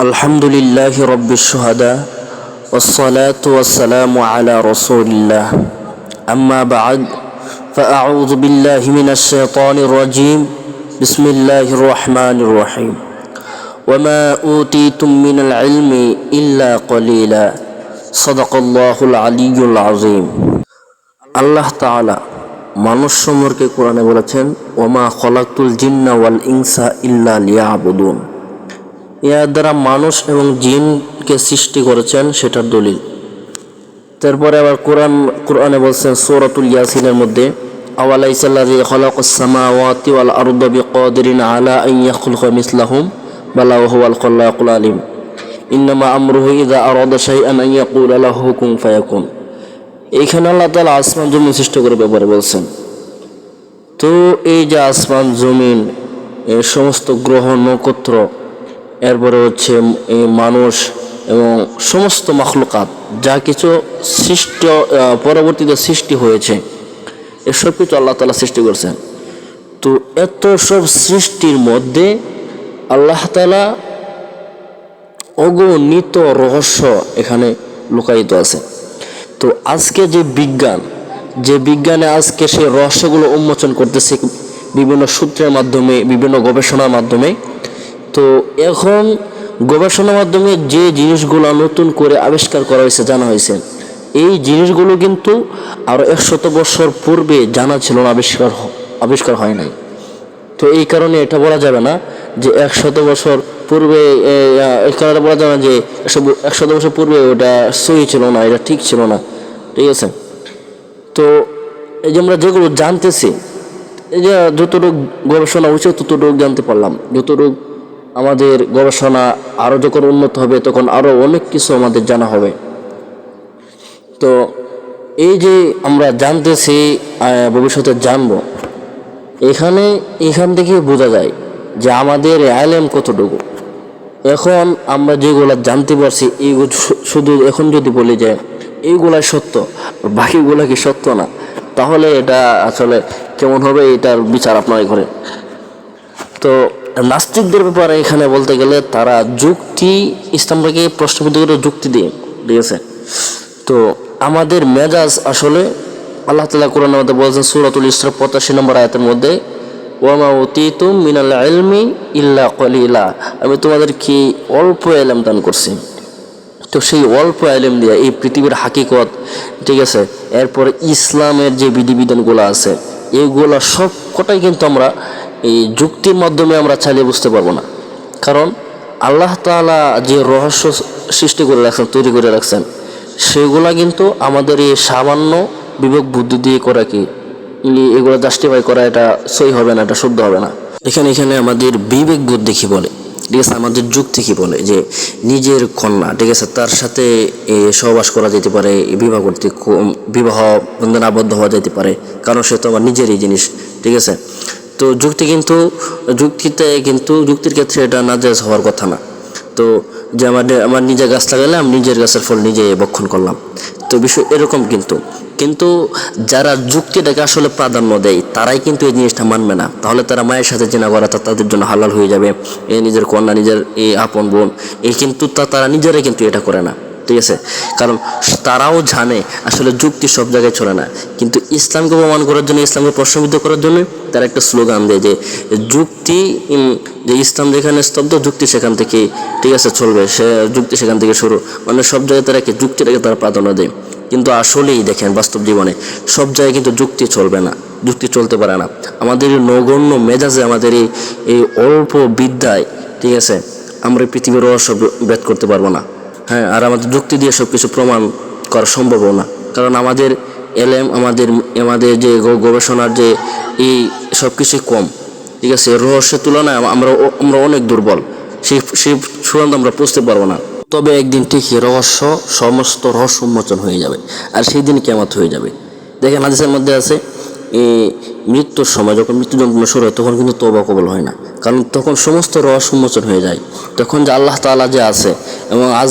الحمد لله رب الشهداء والصلاة والسلام على رسول الله أما بعد فأعوذ بالله من الشيطان الرجيم بسم الله الرحمن الرحيم وما أوتيتم من العلم إلا قليلا صدق الله العلي العظيم আল্লাহ তাআলা মানুষ সম্পর্কে কোরআনে বলেছেন ওমা খলাকুল জিন্না ওয়াল ইনসা ইল্লা লিয়াবুদুন এর দ্বারা মানুষ এবং জিনকে সৃষ্টি করেছেন সেটার দলিল। তারপরে আবার কোরআন, কোরআনে বলছেন সূরাতুল ইয়াসিনের মধ্যে সামাওয়াতি ওয়াল আরদা বিকাদিরিন আলা আন ইয়াখলুকা মিসলাহুম, বালা ওয়া হুয়াল খাল্লাকুল আলিম। ইন্নামা আমরুহু ইযা আরাদা শাইআন আন ইয়াকুলা লাহু কুন ফায়াকুন। এইখানে আল্লাহ তাআলা আসমান, জমিন সৃষ্টি করে ব্যাপারে বলছেন। তো এই যে আসমান, জমিন এই সমস্ত গ্রহ, নক্ষত্র এরপরে হচ্ছে মানুষ এবং সমস্ত মখলুকাত, যা কিছু সৃষ্ট পরবর্তীতে সৃষ্টি হয়েছে এসব কিছু আল্লাহ তালা সৃষ্টি করছেন। তো এত সব সৃষ্টির মধ্যে আল্লাহ তালা অগণিত রহস্য এখানে লুকায়িত আছে। তো আজকে যে বিজ্ঞান, যে বিজ্ঞানে আজকে সেই রহস্যগুলো উন্মোচন করতেছে বিভিন্ন সূত্রের মাধ্যমে, বিভিন্ন গবেষণার মাধ্যমে তো এখন গবেষণার মাধ্যমে যে জিনিসগুলো নতুন করে আবিষ্কার করা হয়েছে, জানা হয়েছে, এই জিনিসগুলো কিন্তু আরও একশত বছর পূর্বে জানা ছিল না, আবিষ্কার আবিষ্কার হয় নাই। তো এই কারণে এটা বলা যাবে না যে একশত বছর পূর্বে এই কারণে বলা যাবে না যে একশো- একশত বছর পূর্বে ওটা সহি ছিল না, এটা ঠিক ছিল না। ঠিক আছে? তো এই যে আমরা যেগুলো জানতেছি, এই যে যতটুক গবেষণা উচিত ততটুক জানতে পারলাম, যতটুক আমাদের গবেষণা আরও যখন উন্নত হবে, তখন আরও অনেক কিছু আমাদের জানা হবে। তো এই যে আমরা জানতেছি ভবিষ্যতে জানব, এখানে, এখান থেকে বোঝা যায় যে আমাদের আলেম কতটুকু। এখন আমরা যেগুলো জানতে পারছি এইগুলো শু- শুধু এখন যদি বলি যে এইগুলাই সত্য, বাকিগুলো কি সত্য না? তাহলে এটা আসলে কেমন হবে, এটার বিচার আপনার ঘরে। তো নাস্তিকদের ব্যাপারে এখানে বলতে গেলে তারা যুক্তি ইসলামটাকে প্রশ্নবিদ্ধ করে যুক্তি দিয়ে ঠিক আছে তো আমাদের মেজাজ আসলে আল্লাহ তালা কোরআন মধ্যে বলছেন সুরাতুল ইসরা পঁচাশি নম্বর আয়াতের মধ্যে, ওয়ামা অতীতুম মিনাল ইলমি ইল্লা কলিলা আমি তোমাদের কি অল্প এলাম দান করছি। তো সেই অল্প আলেম দিয়ে এই পৃথিবীর হাকিকত, ঠিক আছে, এরপর ইসলামের যে বিধিবিধানগুলো আছে এইগুলো সব কটাই কিন্তু আমরা এই যুক্তির মাধ্যমে আমরা চালিয়ে বুঝতে পারব না। কারণ আল্লাহ তাআলা যে রহস্য সৃষ্টি করে রাখছেন, তৈরি করে রাখছেন, সেগুলা কিন্তু আমাদের এই সামান্য বিবেক বুদ্ধি দিয়ে করা কি? এগুলো জাস্টিফাই করা এটা সই হবে না, এটা শুদ্ধ হবে না। এখানে এখানে আমাদের বিবেক বুদ্ধি কি বলে? ঠিক আছে, আমাদের যুক্তি কি বলে? যে নিজের কন্যা, ঠিক আছে, তার সাথে সহবাস করা যেতে পারে বিবাহ করতে বিবাহ বন্ধনে আবদ্ধ হওয়া যেতে পারে, কারণ সে তো আমার নিজেরই জিনিস, ঠিক আছে? তো যুক্তি কিন্তু, যুক্তিতে কিন্তু যুক্তির ক্ষেত্রে এটা নাজায়জ হওয়ার কথা না। তো যে আমাদের আমার নিজে গাছ লাগালাম, নিজের গাছের ফল নিজে বক্ষণ করলাম। তো বিষয় এরকম কিন্তু। কিন্তু যারা যুক্তিটাকে আসলে প্রাধান্য দেয়, তারাই কিন্তু এই জিনিসটা মানবে না। তাহলে তারা মায়ের সাথে জেনা করা তাদের জন্য হালাল হয়ে যাবে। এ নিজের কন্যা, নিজের এই আপন বোন এই কিন্তু তারা নিজেরাই কিন্তু এটা করে না। ঠিক আছে। কারণ তারাও জানে, আসলে যুক্তি সব জায়গায় চলে না। কিন্তু ইসলামকে প্রমাণ করার জন্য, ইসলামকে প্রশ্নবিদ্ধ করার জন্য তারা একটা স্লোগান দেয় যে, যুক্তি যে ইসলাম যেখানে স্তব্ধ, যুক্তি সেখান থেকে ঠিক আছে, চলবে। সে যুক্তি সেখান থেকে শুরু। মানে সব জায়গায় তারা কি, যুক্তিটাকে তারা প্রাধান্য দেয়। কিন্তু আসলেই দেখেন, বাস্তব জীবনে সব জায়গায় কিন্তু যুক্তি চলবে না, যুক্তি চলতে পারে না। আমাদের নগণ্য মেজাজে, আমাদের এই অল্প বিদ্যায়, ঠিক আছে, আমরা পৃথিবীর রহস্য ভেদ করতে পারব না। হ্যাঁ আর আমাদের যুক্তি দিয়ে সব কিছু প্রমাণ করা সম্ভব না। কারণ আমাদের এলএম আমাদের আমাদের যে গবেষণার যে এই সব কিছুই কম। ঠিক আছে? রহস্যের তুলনায় আমরা আমরা অনেক দুর্বল। সেই সেই চূড়ান্ত আমরা বুঝতে পারব না। তবে একদিন ঠিকই রহস্য, সমস্ত রহস্য উন্মোচন হয়ে যাবে। আর সেই দিন কেমত হয়ে যাবে। দেখেন হাদিসের মধ্যে আছে মৃত্যুর সময় যখন মৃত্যু যন্ত্রণা শুরু হয়, তখন কিন্তু তোবা কবল হয় না। কারণ তখন সমস্ত রহস্য উন্মোচন হয়ে যায়। তখন যে আল্লাহ তাআলা যে আছে এবং আজ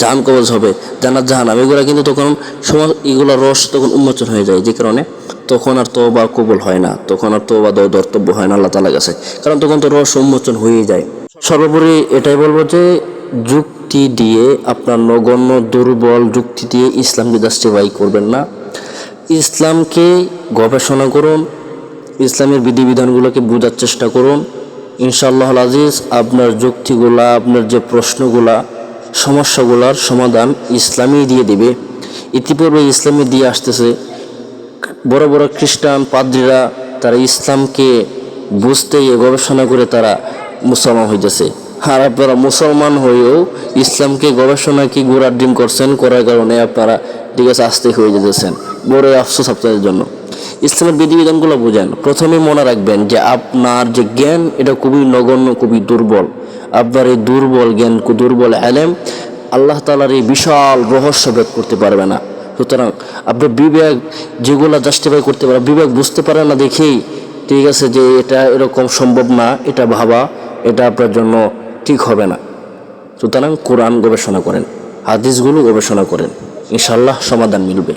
জাহান কবজ হবে জানার জাহানাম এগুলো কিন্তু তখন এগুলো রহস্য তখন উন্মোচন হয়ে যায়। যে কারণে তখন আর তোবা কবল হয় না। তখন আর তোবা দর্তব্য হয় না আল্লাহ তাআলার কাছে। কারণ তখন তো রহস্য উন্মোচন হয়েই যায়। সর্বোপরি এটাই বলব যে, যুক্তি দিয়ে আপনার নগণ্য, দুর্বল যুক্তি দিয়ে ইসলামকে জাস্টিফাই করবেন না। ইসলামকে গবেষণা করুন, ইসলামের বিধিবিধানগুলোকে বোঝার চেষ্টা করুন। ইনশাআল্লাহ আজিজ, আপনার যুক্তিগুলা, আপনার যে প্রশ্নগুলা, সমস্যাগুলার সমাধান ইসলামই দিয়ে দিবে। ইতিপূর্বে ইসলামই দিয়ে আসতেছে। বড় বড় খ্রিস্টান পাদ্রীরা তারা ইসলামকে বুঝতে গবেষণা করে তারা মুসলমান হইতেছে। আর আপনারা মুসলমান হয়েও ইসলামকে গবেষণা কি গোড়ার ডিম করছেন, করার কারণে আপনারা ঠিক আছে আস্তে হয়ে যেতেছেন। বড় আফসোস আপনাদের জন্য। ইসলামের বিধিবিধানগুলো বোঝেন। প্রথমে মনে রাখবেন যে আপনার যে জ্ঞান, এটা খুবই নগণ্য, খুবই দুর্বল। আপনার এই দুর্বল জ্ঞান, দুর্বল আলেম, আল্লাহ তালার এই বিশাল রহস্য ভেদ করতে পারবে না। সুতরাং আপনি বিবেক যেগুলো জাস্টিফাই করতে পারেন, বিবেক বুঝতে পারে না দেখেই ঠিক আছে যে এটা এরকম সম্ভব না, এটা ভাবা, এটা আপনার জন্য ঠিক হবে না। সুতরাং কোরআন গবেষণা করেন, হাদিসগুলো গবেষণা করেন ইনশাল্লাহ সমাধান মিলবে।